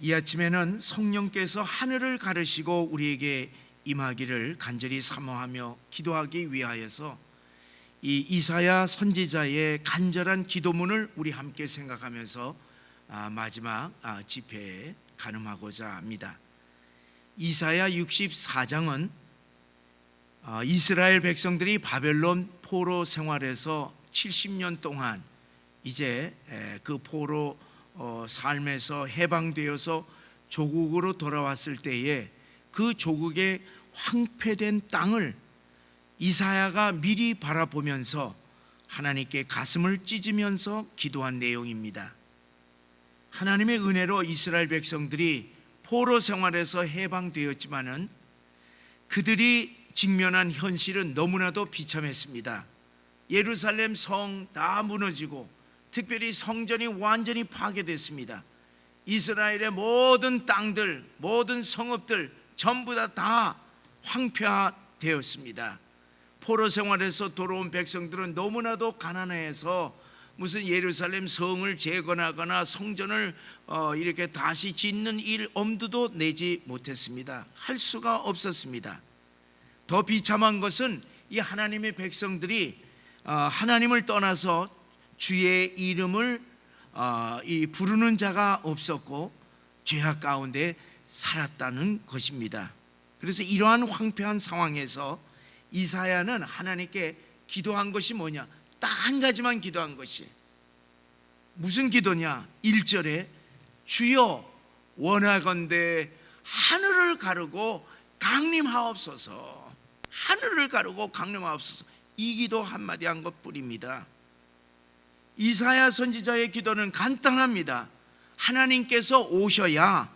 이 아침에는 성령께서 하늘을 가르시고 우리에게 임하기를 간절히 사모하며 기도하기 위하여서 이 이사야 선지자의 간절한 기도문을 우리 함께 생각하면서 아, 마지막 아, 집회에 가늠하고자 합니다. 이사야 64장은 아, 이스라엘 백성들이 바벨론 포로 생활에서 70년 동안 이제 에, 그 포로 어, 삶에서 해방되어서 조국으로 돌아왔을 때에 그 조국의 황폐된 땅을 이사야가 미리 바라보면서 하나님께 가슴을 찢으면서 기도한 내용입니다. 하나님의 은혜로 이스라엘 백성들이 포로 생활에서 해방되었지만은 그들이 직면한 현실은 너무나도 비참했습니다. 예루살렘 성 다 무너지고 특별히 성전이 완전히 파괴됐습니다. 이스라엘의 모든 땅들, 모든 성읍들 전부 다 다 황폐화되었습니다. 포로 생활에서 돌아온 백성들은 너무나도 가난해서 무슨 예루살렘 성을 재건하거나 성전을 어, 이렇게 다시 짓는 일 엄두도 내지 못했습니다. 할 수가 없었습니다. 더 비참한 것은 이 하나님의 백성들이 어, 하나님을 떠나서 주의 이름을 어, 이 부르는 자가 없었고 죄악 가운데 살았다는 것입니다. 그래서 이러한 황폐한 상황에서 이사야는 하나님께 기도한 것이 뭐냐? 딱 한 가지만 기도한 것이 무슨 기도냐? 1절에 주여 원하건대 하늘을 가르고 강림하옵소서. 하늘을 가르고 강림하옵소서. 이 기도 한마디 한 것뿐입니다. 이사야 선지자의 기도는 간단합니다. 하나님께서 오셔야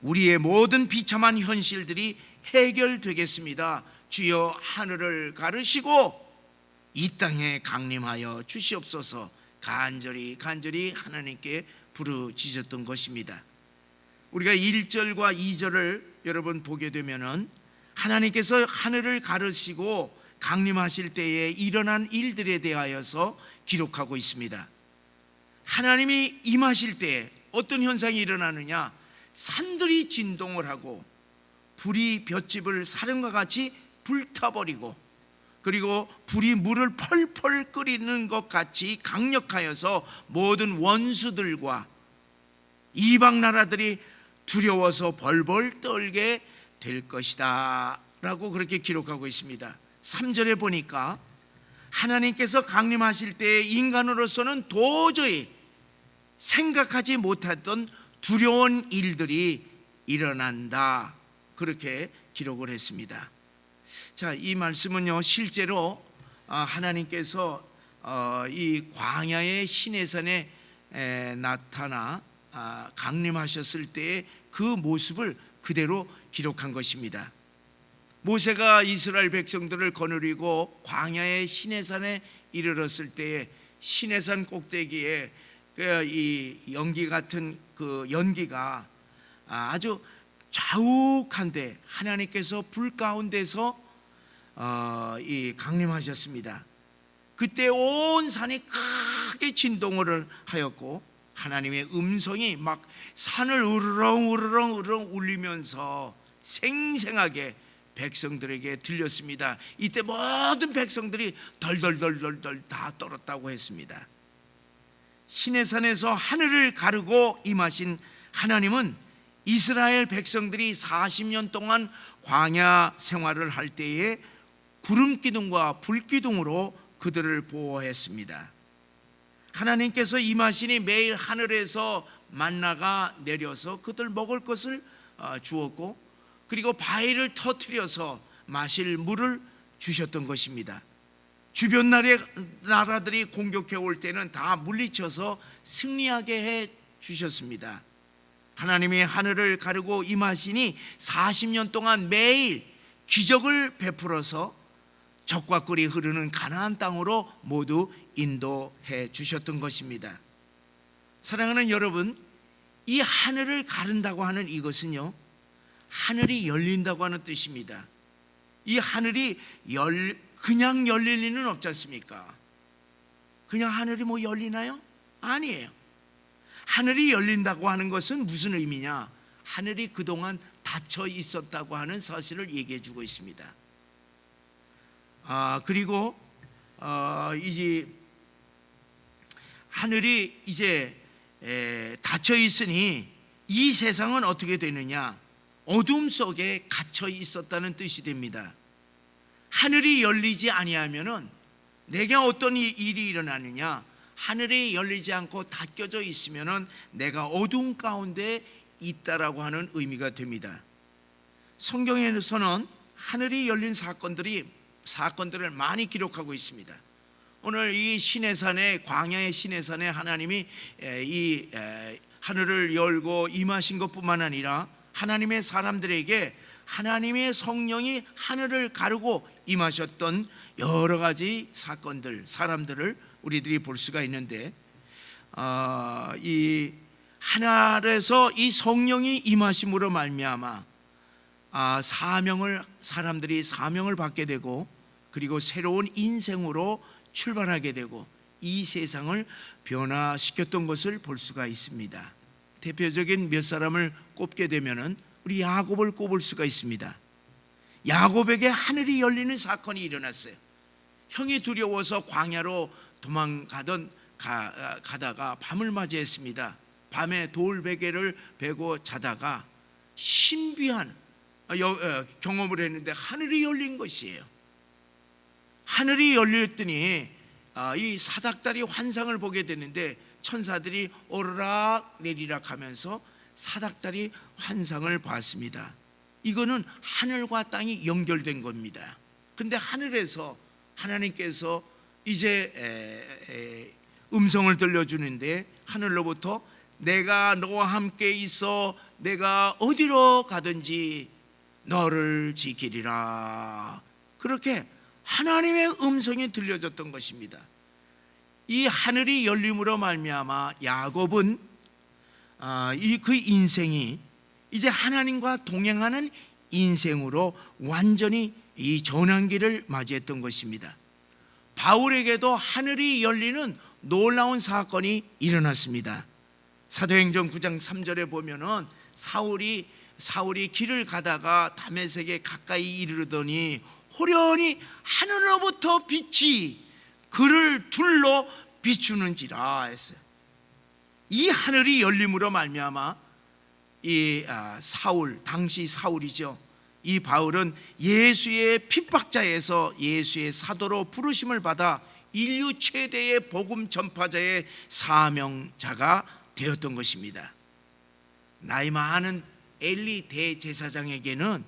우리의 모든 비참한 현실들이 해결되겠습니다. 주여 하늘을 가르시고 이 땅에 강림하여 주시옵소서 간절히 간절히 하나님께 부르짖었던 것입니다. 우리가 1절과 2절을 여러분 보게 되면은 하나님께서 하늘을 가르시고 강림하실 때에 일어난 일들에 대하여서 기록하고 있습니다. 하나님이 임하실 때 어떤 현상이 일어나느냐? 산들이 진동을 하고 불이 볏집을 사령과 같이 불타버리고 그리고 불이 물을 펄펄 끓이는 것 같이 강력하여서 모든 원수들과 이방 나라들이 두려워서 벌벌 떨게 될 것이다 라고 그렇게 기록하고 있습니다 3절에 보니까 하나님께서 강림하실 때 인간으로서는 도저히 생각하지 못했던 두려운 일들이 일어난다 그렇게 기록을 했습니다 자, 이 말씀은요 실제로 아, 하나님께서 어, 이 광야의 시내산에 나타나 아, 강림하셨을 때의 그 모습을 그대로 기록한 것입니다. 모세가 이스라엘 백성들을 거느리고 광야의 시내산에 이르렀을 때에 시내산 꼭대기에 그이 연기 같은 그 연기가 아주 자욱한데 하나님께서 불 가운데서 어, 이 강림하셨습니다. 그때 온 산이 크게 진동을 하였고 하나님의 음성이 막 산을 으르렁 으르렁 으르렁 울리면서 생생하게 백성들에게 들렸습니다. 이때 모든 백성들이 덜덜덜덜덜 다 떨었다고 했습니다. 시내산에서 하늘을 가르고 임하신 하나님은 이스라엘 백성들이 40년 동안 광야 생활을 할 때에 구름 기둥과 불 기둥으로 그들을 보호했습니다. 하나님께서 임하시니 매일 하늘에서 만나가 내려서 그들 먹을 것을 어, 주었고 그리고 바위를 터트려서 마실 물을 주셨던 것입니다. 주변 나라들이 공격해 올 때는 다 물리쳐서 승리하게 해 주셨습니다. 하나님이 하늘을 가르고 임하시니 40년 동안 매일 기적을 베풀어서 적과 꿀이 흐르는 가나안 땅으로 모두 인도해 주셨던 것입니다. 사랑하는 여러분, 이 하늘을 가른다고 하는 이것은요, 하늘이 열린다고 하는 뜻입니다. 이 하늘이 열, 그냥 열릴 리는 없지 않습니까? 그냥 하늘이 뭐 열리나요? 아니에요. 하늘이 열린다고 하는 것은 무슨 의미냐? 하늘이 그동안 닫혀 있었다고 하는 사실을 얘기해 주고 있습니다. 아 그리고 어, 이제 하늘이 이제 에, 닫혀 있으니 이 세상은 어떻게 되느냐? 어둠 속에 갇혀 있었다는 뜻이 됩니다. 하늘이 열리지 아니하면은 내게 어떤 일- 일이 일어나느냐? 하늘이 열리지 않고 닫혀져 있으면은 내가 어둠 가운데 있다라고 하는 의미가 됩니다. 성경에서는 하늘이 열린 사건들이 사건들을 많이 기록하고 있습니다. 오늘 이 시내산에 광야의 시내산에 하나님이 에, 이 에, 하늘을 열고 임하신 것뿐만 아니라 하나님의 사람들에게 하나님의 성령이 하늘을 가르고 임하셨던 여러 가지 사건들, 사람들을 우리들이 볼 수가 있는데 어, 이 하늘에서 이 성령이 임하심으로 말미암아 아, 사명을 사람들이 사명을 받게 되고 그리고 새로운 인생으로 출발하게 되고 이 세상을 변화시켰던 것을 볼 수가 있습니다. 대표적인 몇 사람을 꼽게 되면은 우리 야곱을 꼽을 수가 있습니다. 야곱에게 하늘이 열리는 사건이 일어났어요. 형이 두려워서 광야로 도망가던 가, 가다가 밤을 맞이했습니다. 밤에 돌 베개를 베고 자다가 신비한 어, 여- 어, 경험을 했는데 하늘이 열린 것이에요. 하늘이 열렸더니 아, 이 사닥다리 환상을 보게 되는데 천사들이 오르락 내리락 하면서 사닥다리 환상을 봤습니다. 이거는 하늘과 땅이 연결된 겁니다. 근데 하늘에서 하나님께서 이제 음성을 들려주는데 하늘로부터 내가 너와 함께 있어 내가 어디로 가든지 너를 지키리라. 그렇게 하나님의 음성이 들려졌던 것입니다. 이 하늘이 열림으로 말미암아 야곱은 아, 이그 인생이 이제 하나님과 동행하는 인생으로 완전히 이 전환기를 맞이했던 것입니다. 바울에게도 하늘이 열리는 놀라운 사건이 일어났습니다. 사도행전 9장 3절에 보면은 사울이 사울이 길을 가다가 다메섹에 가까이 이르더니 호련히 하늘로부터 빛이 그를 둘러 비추는지라 했어요. 이 하늘이 열림으로 말미암아 이 아, 사울 당시 사울이죠. 이 바울은 예수의 핍박자에서 예수의 사도로 부르심을 받아 인류 최대의 복음 전파자의 사명자가 되었던 것입니다. 나이 많은 엘리 대제사장에게는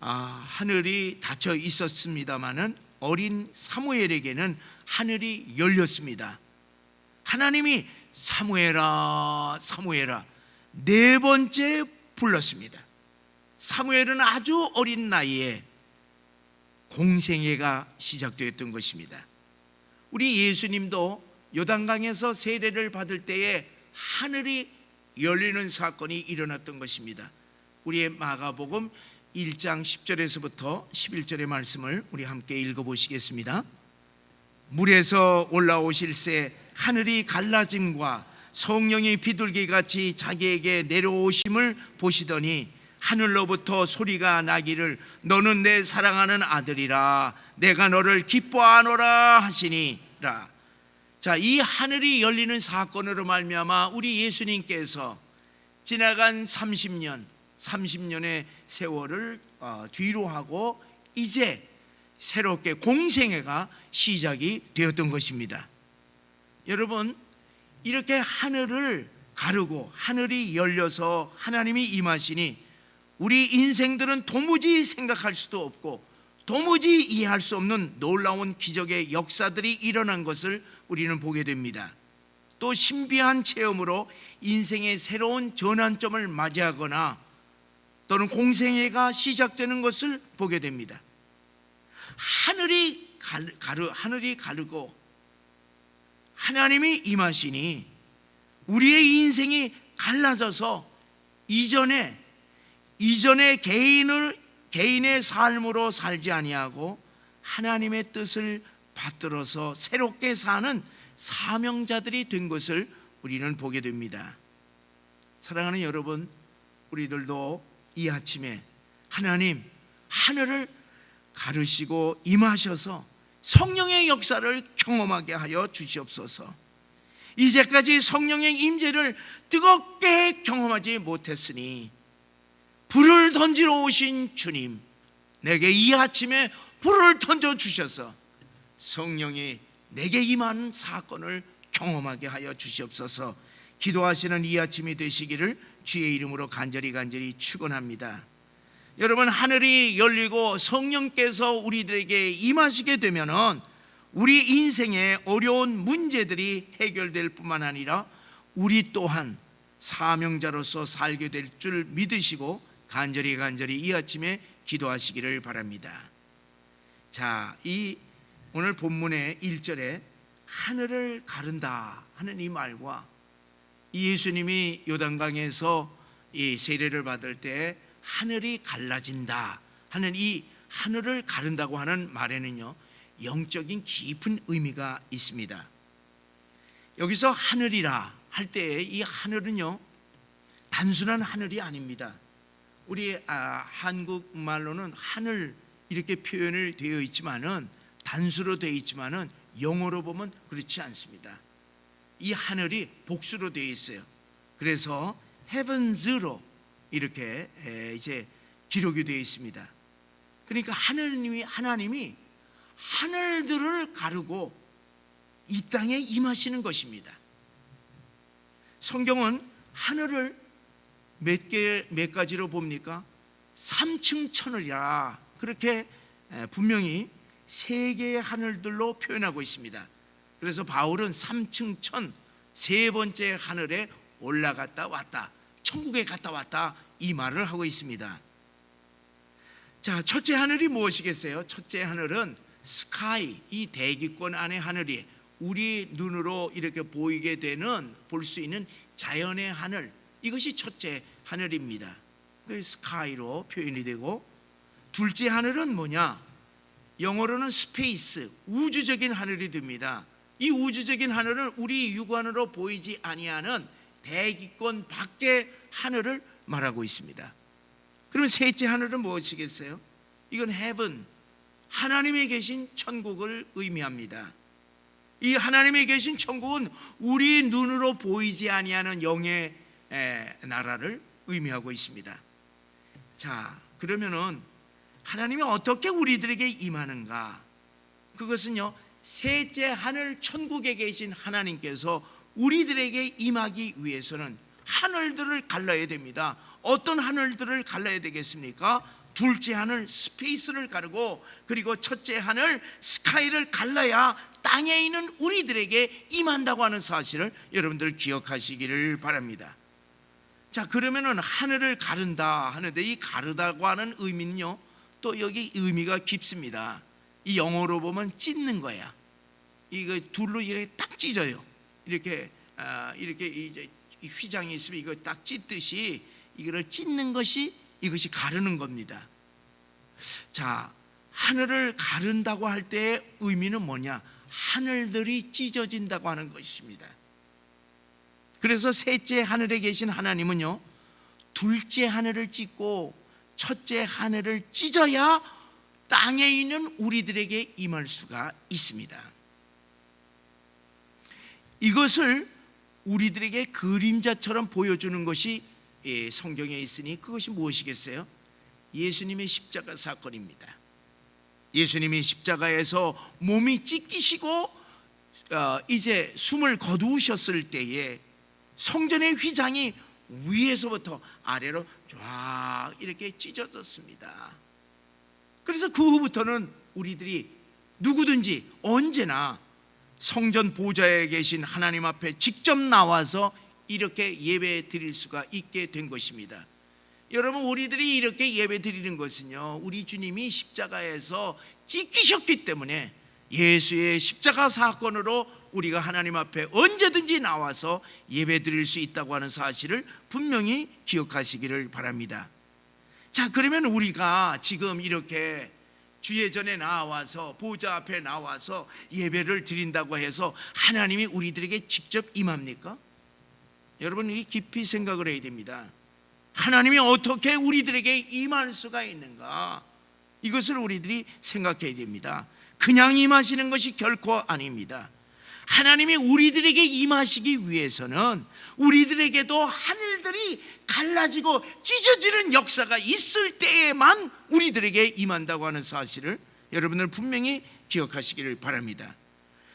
아, 하늘이 닫혀 있었습니다마는 어린 사무엘에게는 하늘이 열렸습니다. 하나님이 사무엘아 사무엘아 네 번째 불렀습니다. 사무엘은 아주 어린 나이에 공생애가 시작되었던 것입니다. 우리 예수님도 요단강에서 세례를 받을 때에 하늘이 열리는 사건이 일어났던 것입니다. 우리의 마가복음 1장 10절에서부터 11절의 말씀을 우리 함께 읽어 보시겠습니다. 물에서 올라오실새 하늘이 갈라짐과 성령이 비둘기 같이 자기에게 내려오심을 보시더니 하늘로부터 소리가 나기를 너는 내 사랑하는 아들이라 내가 너를 기뻐하노라 하시니라. 자, 이 하늘이 열리는 사건으로 말미암아 우리 예수님께서 지나간 30년, 30년의 세월을 어, 뒤로 하고 이제 새롭게 공생애가 시작이 되었던 것입니다. 여러분, 이렇게 하늘을 가르고 하늘이 열려서 하나님이 임하시니 우리 인생들은 도무지 생각할 수도 없고 도무지 이해할 수 없는 놀라운 기적의 역사들이 일어난 것을 우리는 보게 됩니다. 또 신비한 체험으로 인생의 새로운 전환점을 맞이하거나 또는 공생애가 시작되는 것을 보게 됩니다. 하늘이 가르 하늘이 가르고 하나님이 임하시니 우리의 인생이 갈라져서 이전에 이전의 개인을 개인의 삶으로 살지 아니하고 하나님의 뜻을 받들어서 새롭게 사는 사명자들이 된 것을 우리는 보게 됩니다. 사랑하는 여러분, 우리들도 이 아침에 하나님 하늘을 가르시고 임하셔서 성령의 역사를 경험하게 하여 주시옵소서. 이제까지 성령의 임재를 뜨겁게 경험하지 못했으니 불을 던지러 오신 주님 내게 이 아침에 불을 던져 주셔서 성령이 내게 임한 사건을 경험하게 하여 주시옵소서. 기도하시는 이 아침이 되시기를 주의 이름으로 간절히 간절히 축원합니다. 여러분 하늘이 열리고 성령께서 우리들에게 임하시게 되면은 우리 인생의 어려운 문제들이 해결될 뿐만 아니라 우리 또한 사명자로서 살게 될 줄 믿으시고 간절히 간절히 이 아침에 기도하시기를 바랍니다. 자, 이 오늘 본문의 1절에 하늘을 가른다 하는 이 말과 이 예수님이 요단강에서 이 세례를 받을 때 하늘이 갈라진다 하는 이 하늘을 가른다고 하는 말에는요 영적인 깊은 의미가 있습니다. 여기서 하늘이라 할때이 하늘은요 단순한 하늘이 아닙니다. 우리 아, 한국 말로는 하늘 이렇게 표현을 되어 있지만은 단수로 되어 있지만은 영어로 보면 그렇지 않습니다. 이 하늘이 복수로 되어 있어요. 그래서 heavens로 이렇게 에, 이제 기록이 되어 있습니다. 그러니까 하나님이 하나님이 하늘들을 가르고 이 땅에 임하시는 것입니다. 성경은 하늘을 몇 개 몇 가지로 봅니까? 삼층 천을이라 그렇게 에, 분명히 세 개의 하늘들로 표현하고 있습니다. 그래서 바울은 삼층 천 세 번째 하늘에 올라갔다 왔다. 천국에 갔다 왔다 이 말을 하고 있습니다. 자, 첫째 하늘이 무엇이겠어요? 첫째 하늘은 스카이 이 대기권 안의 하늘이 우리 눈으로 이렇게 보이게 되는 볼 수 있는 자연의 하늘 이것이 첫째 하늘입니다. 그 스카이로 표현이 되고 둘째 하늘은 뭐냐? 영어로는 스페이스 우주적인 하늘이 됩니다. 이 우주적인 하늘은 우리 육안으로 보이지 아니하는 대기권 밖의 하늘을 말하고 있습니다. 그러면 셋째 하늘은 무엇이겠어요? 이건 heaven 하나님에 계신 천국을 의미합니다. 이 하나님에 계신 천국은 우리 눈으로 보이지 아니하는 영의 에, 나라를 의미하고 있습니다. 자, 그러면은 하나님이 어떻게 우리들에게 임하는가? 그것은요, 셋째 하늘 천국에 계신 하나님께서 우리들에게 임하기 위해서는 하늘들을 갈라야 됩니다. 어떤 하늘들을 갈라야 되겠습니까? 둘째 하늘 스페이스를 가르고 그리고 첫째 하늘 스카이를 갈라야 땅에 있는 우리들에게 임한다고 하는 사실을 여러분들 기억하시기를 바랍니다. 자, 그러면은 하늘을 가른다 하는데 이 가르다고 하는 의미는요. 또 여기 의미가 깊습니다. 이 영어로 보면 찢는 거야. 이거 둘로 이렇게 딱 찢어요. 이렇게 아, 이렇게 이제 휘장이 있으면 이거 딱 찢듯이 이거를 찢는 것이 이것이 가르는 겁니다. 자, 하늘을 가른다고 할 때의 의미는 뭐냐? 하늘들이 찢어진다고 하는 것입니다. 그래서 셋째 하늘에 계신 하나님은요, 둘째 하늘을 찢고 첫째 하늘을 찢어야 땅에 있는 우리들에게 임할 수가 있습니다. 이것을 우리들에게 그림자처럼 보여주는 것이 예, 성경에 있으니 그것이 무엇이겠어요? 예수님의 십자가 사건입니다. 예수님이 십자가에서 몸이 찢기시고 어, 이제 숨을 거두셨을 때에 성전의 휘장이 위에서부터 아래로 쫙 이렇게 찢어졌습니다. 그래서 그 후부터는 우리들이 누구든지 언제나 성전 보좌에 계신 하나님 앞에 직접 나와서 이렇게 예배 드릴 수가 있게 된 것입니다. 여러분 우리들이 이렇게 예배 드리는 것은요. 우리 주님이 십자가에서 찢기셨기 때문에 예수의 십자가 사건으로 우리가 하나님 앞에 언제든지 나와서 예배 드릴 수 있다고 하는 사실을 분명히 기억하시기를 바랍니다. 자, 그러면 우리가 지금 이렇게 주의 전에 나와서 보좌 앞에 나와서 예배를 드린다고 해서 하나님이 우리들에게 직접 임합니까? 여러분 이 깊이 생각을 해야 됩니다. 하나님이 어떻게 우리들에게 임할 수가 있는가? 이것을 우리들이 생각해야 됩니다. 그냥 임하시는 것이 결코 아닙니다. 하나님이 우리들에게 임하시기 위해서는 우리들에게도 하늘들이 갈라지고 찢어지는 역사가 있을 때에만 우리들에게 임한다고 하는 사실을 여러분들 분명히 기억하시기를 바랍니다.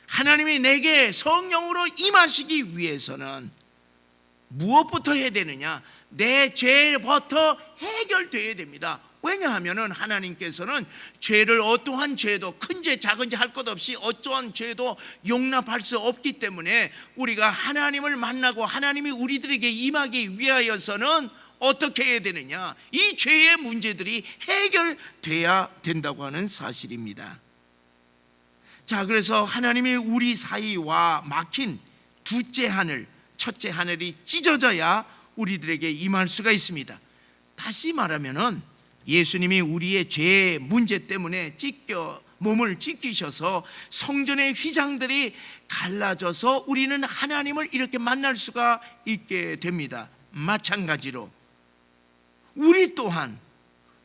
하나님이 내게 성령으로 임하시기 위해서는 무엇부터 해야 되느냐? 내 죄부터 해결돼야 됩니다. 왜냐하면은 하나님께서는 죄를 어떠한 죄도 큰 죄 작은 죄 할 것 없이 어떠한 죄도 용납할 수 없기 때문에 우리가 하나님을 만나고 하나님이 우리들에게 임하기 위하여서는 어떻게 해야 되느냐? 이 죄의 문제들이 해결돼야 된다고 하는 사실입니다. 자, 그래서 하나님이 우리 사이와 막힌 둘째 하늘, 첫째 하늘이 찢어져야 우리들에게 임할 수가 있습니다. 다시 말하면은 예수님이 우리의 죄 문제 때문에 찢겨 몸을 찢기셔서 성전의 휘장들이 갈라져서 우리는 하나님을 이렇게 만날 수가 있게 됩니다. 마찬가지로 우리 또한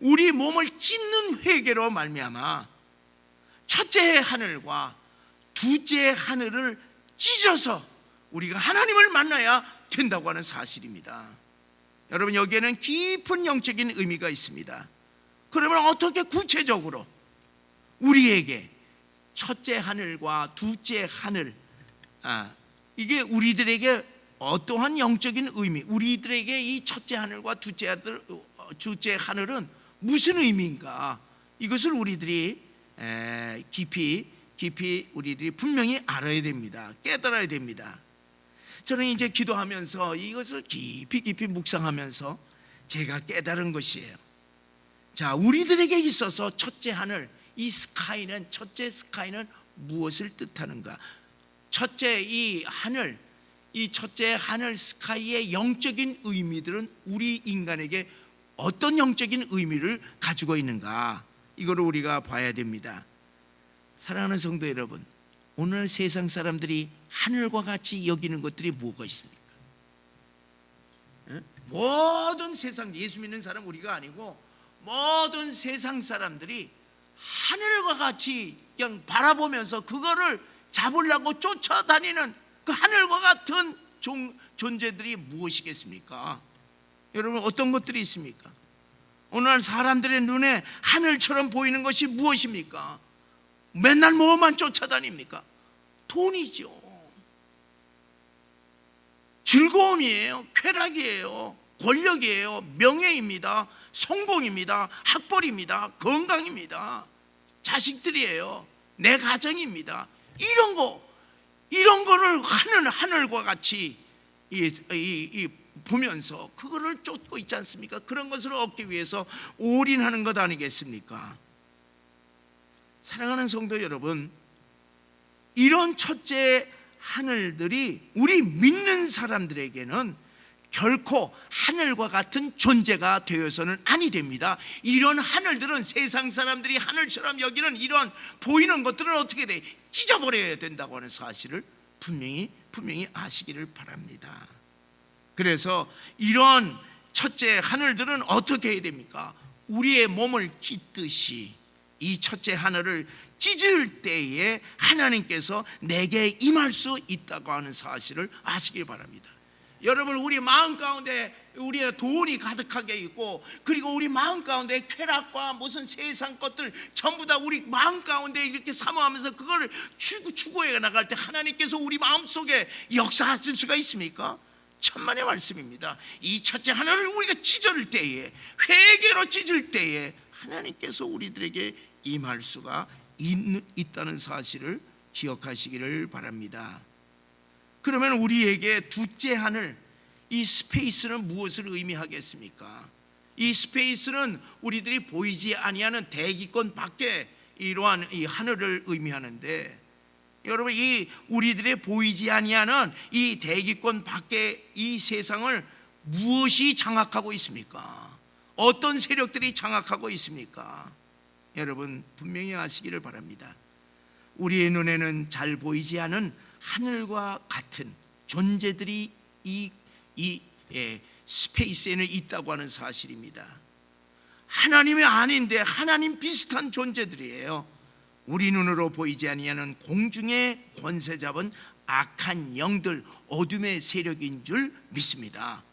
우리 몸을 찢는 회개로 말미암아 첫째 하늘과 둘째 하늘을 찢어서 우리가 하나님을 만나야 된다고 하는 사실입니다. 여러분 여기에는 깊은 영적인 의미가 있습니다. 그러면 어떻게 구체적으로 우리에게 첫째 하늘과 둘째 하늘 아, 이게 우리들에게 어떠한 영적인 의미, 우리들에게 이 첫째 하늘과 둘째 하늘, 어, 둘째 하늘은 무슨 의미인가? 이것을 우리들이 에, 깊이 깊이 우리들이 분명히 알아야 됩니다. 깨달아야 됩니다. 저는 이제 기도하면서 이것을 깊이 깊이 묵상하면서 제가 깨달은 것이에요. 자, 우리들에게 있어서 첫째 하늘, 이 스카이는 첫째 스카이는 무엇을 뜻하는가? 첫째 이 하늘, 이 첫째 하늘 스카이의 영적인 의미들은 우리 인간에게 어떤 영적인 의미를 가지고 있는가? 이거를 우리가 봐야 됩니다. 사랑하는 성도 여러분, 오늘 세상 사람들이 하늘과 같이 여기는 것들이 뭐가 있습니까? 예? 모든 세상 예수 믿는 사람 우리가 아니고 모든 세상 사람들이 하늘과 같이 그냥 바라보면서 그거를 잡으려고 쫓아다니는 그 하늘과 같은 종, 존재들이 무엇이겠습니까? 여러분 어떤 것들이 있습니까? 오늘 사람들의 눈에 하늘처럼 보이는 것이 무엇입니까? 맨날 뭐만 쫓아다닙니까? 돈이죠. 즐거움이에요. 쾌락이에요. 권력이에요. 명예입니다. 성공입니다. 학벌입니다. 건강입니다. 자식들이에요. 내 가정입니다. 이런 거, 이런 거를 하늘, 하늘과 같이 이, 이, 이 보면서 그거를 쫓고 있지 않습니까? 그런 것을 얻기 위해서 올인하는 것 아니겠습니까? 사랑하는 성도 여러분, 이런 첫째 하늘들이 우리 믿는 사람들에게는 결코 하늘과 같은 존재가 되어서는 아니 됩니다. 이런 하늘들은 세상 사람들이 하늘처럼 여기는 이런 보이는 것들은 어떻게 돼? 찢어버려야 된다고 하는 사실을 분명히 분명히 아시기를 바랍니다. 그래서 이런 첫째 하늘들은 어떻게 해야 됩니까? 우리의 몸을 찢듯이 이 첫째 하늘을 찢을 때에 하나님께서 내게 임할 수 있다고 하는 사실을 아시기 바랍니다. 여러분 우리 마음 가운데 우리의 돈이 가득하게 있고 그리고 우리 마음 가운데 쾌락과 무슨 세상 것들 전부 다 우리 마음 가운데 이렇게 사모하면서 그걸 추구, 추구해 나갈 때 하나님께서 우리 마음 속에 역사하실 수가 있습니까? 천만의 말씀입니다. 이 첫째 하나를 우리가 찢을 때에 회개로 찢을 때에 하나님께서 우리들에게 임할 수가 있, 있다는 사실을 기억하시기를 바랍니다. 그러면 우리에게 둘째 하늘 이 스페이스는 무엇을 의미하겠습니까? 이 스페이스는 우리들이 보이지 아니하는 대기권 밖에 이러한 이 하늘을 의미하는데 여러분 이 우리들의 보이지 아니하는 이 대기권 밖에 이 세상을 무엇이 장악하고 있습니까? 어떤 세력들이 장악하고 있습니까? 여러분 분명히 아시기를 바랍니다. 우리의 눈에는 잘 보이지 않은 하늘과 같은 존재들이 이, 이 예, 스페이스에는 있다고 하는 사실입니다. 하나님이 아닌데 하나님 비슷한 존재들이에요. 우리 눈으로 보이지 아니하는 공중의 권세 잡은 악한 영들, 어둠의 세력인 줄 믿습니다.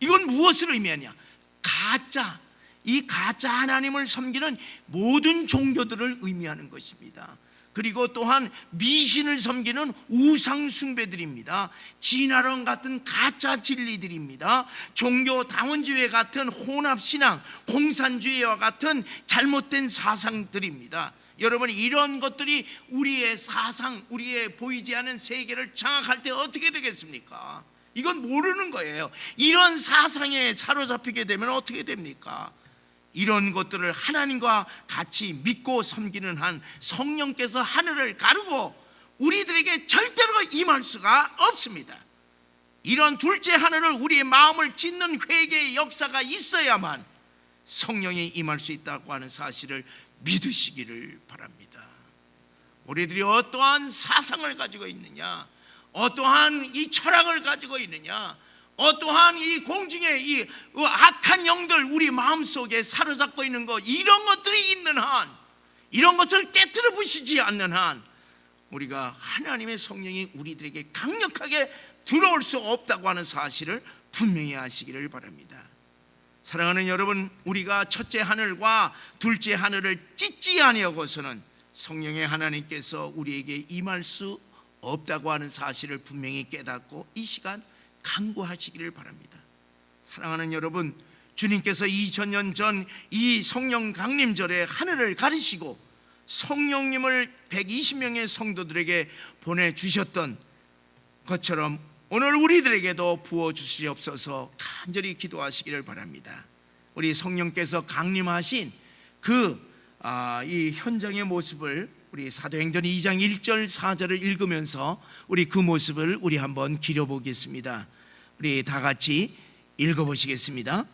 이건 무엇을 의미하냐? 가짜, 이 가짜 하나님을 섬기는 모든 종교들을 의미하는 것입니다. 그리고 또한 미신을 섬기는 우상 숭배들입니다. 진화론 같은 가짜 진리들입니다. 종교 다원주의 같은 혼합 신앙, 공산주의와 같은 잘못된 사상들입니다. 여러분 이런 것들이 우리의 사상, 우리의 보이지 않는 세계를 장악할 때 어떻게 되겠습니까? 이건 모르는 거예요. 이런 사상에 사로잡히게 되면 어떻게 됩니까? 이런 것들을 하나님과 같이 믿고 섬기는 한 성령께서 하늘을 가르고 우리들에게 절대로 임할 수가 없습니다. 이런 둘째 하늘을 우리의 마음을 짓는 회개의 역사가 있어야만 성령이 임할 수 있다고 하는 사실을 믿으시기를 바랍니다. 우리들이 어떠한 사상을 가지고 있느냐, 어떠한 이 철학을 가지고 있느냐, 어떠한 이 공중의 이 악한 영들 우리 마음속에 사로잡고 있는 것 이런 것들이 있는 한 이런 것을 깨뜨려 부시지 않는 한 우리가 하나님의 성령이 우리들에게 강력하게 들어올 수 없다고 하는 사실을 분명히 아시기를 바랍니다. 사랑하는 여러분, 우리가 첫째 하늘과 둘째 하늘을 찢지 아니하고서는 성령의 하나님께서 우리에게 임할 수 없다고 하는 사실을 분명히 깨닫고 이 시간 강구하시기를 바랍니다. 사랑하는 여러분, 주님께서 2000년 전 이 성령 강림절에 하늘을 가리시고 성령님을 120명의 성도들에게 보내주셨던 것처럼 오늘 우리들에게도 부어 주시옵소서 간절히 기도하시기를 바랍니다. 우리 성령께서 강림하신 그 이 현장의 모습을 우리 사도행전 2장 1절 4절을 읽으면서 우리 그 모습을 우리 한번 기려보겠습니다. 우리 다 같이 읽어보시겠습니다.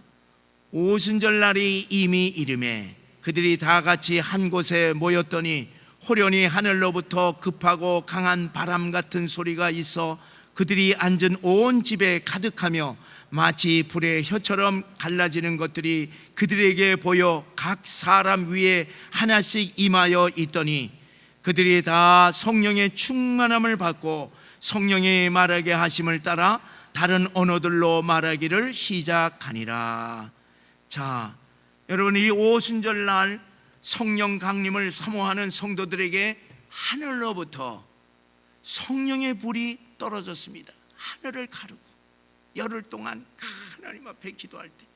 오순절 날이 이미 이름에 그들이 다 같이 한 곳에 모였더니 호련히 하늘로부터 급하고 강한 바람 같은 소리가 있어 그들이 앉은 온 집에 가득하며 마치 불의 혀처럼 갈라지는 것들이 그들에게 보여 각 사람 위에 하나씩 임하여 있더니 그들이 다 성령의 충만함을 받고 성령이 말하게 하심을 따라 다른 언어들로 말하기를 시작하니라. 자, 여러분 이 오순절 날 성령 강림을 사모하는 성도들에게 하늘로부터 성령의 불이 떨어졌습니다. 하늘을 가르고 열흘 동안 하나님 앞에 기도할 때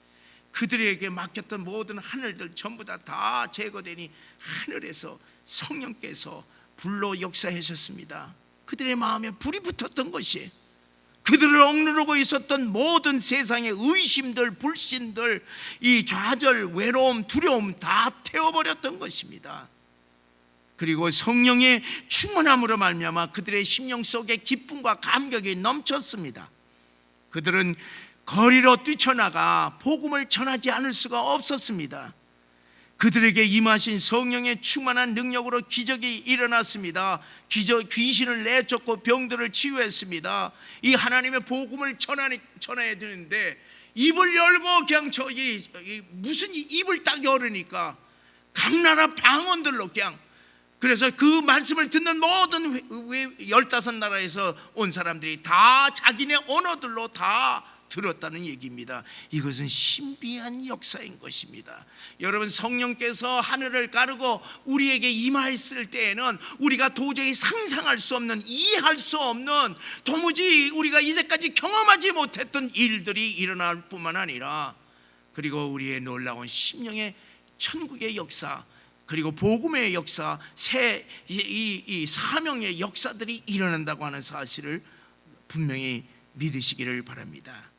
그들에게 맡겼던 모든 하늘들 전부 다 다 제거되니 하늘에서 성령께서 불로 역사하셨습니다. 그들의 마음에 불이 붙었던 것이 그들을 억누르고 있었던 모든 세상의 의심들, 불신들, 이 좌절, 외로움, 두려움 다 태워버렸던 것입니다. 그리고 성령의 충만함으로 말미암아 그들의 심령 속에 기쁨과 감격이 넘쳤습니다. 그들은 거리로 뛰쳐나가 복음을 전하지 않을 수가 없었습니다. 그들에게 임하신 성령의 충만한 능력으로 기적이 일어났습니다. 기적, 귀신을 내쫓고 병들을 치유했습니다. 이 하나님의 복음을 전하니, 전해야 되는데 입을 열고 그냥 저기 무슨 입을 딱 열으니까 각 나라 방언들로 그냥 그래서 그 말씀을 듣는 모든 열다섯 나라에서 온 사람들이 다 자기네 언어들로 다 들었다는 얘기입니다. 이것은 신비한 역사인 것입니다. 여러분 성령께서 하늘을 가르고 우리에게 임하였을 때에는 우리가 도저히 상상할 수 없는 이해할 수 없는 도무지 우리가 이제까지 경험하지 못했던 일들이 일어날 뿐만 아니라 그리고 우리의 놀라운 심령의 천국의 역사 그리고 복음의 역사, 새 이, 이 사명의 역사들이 일어난다고 하는 사실을 분명히 믿으시기를 바랍니다.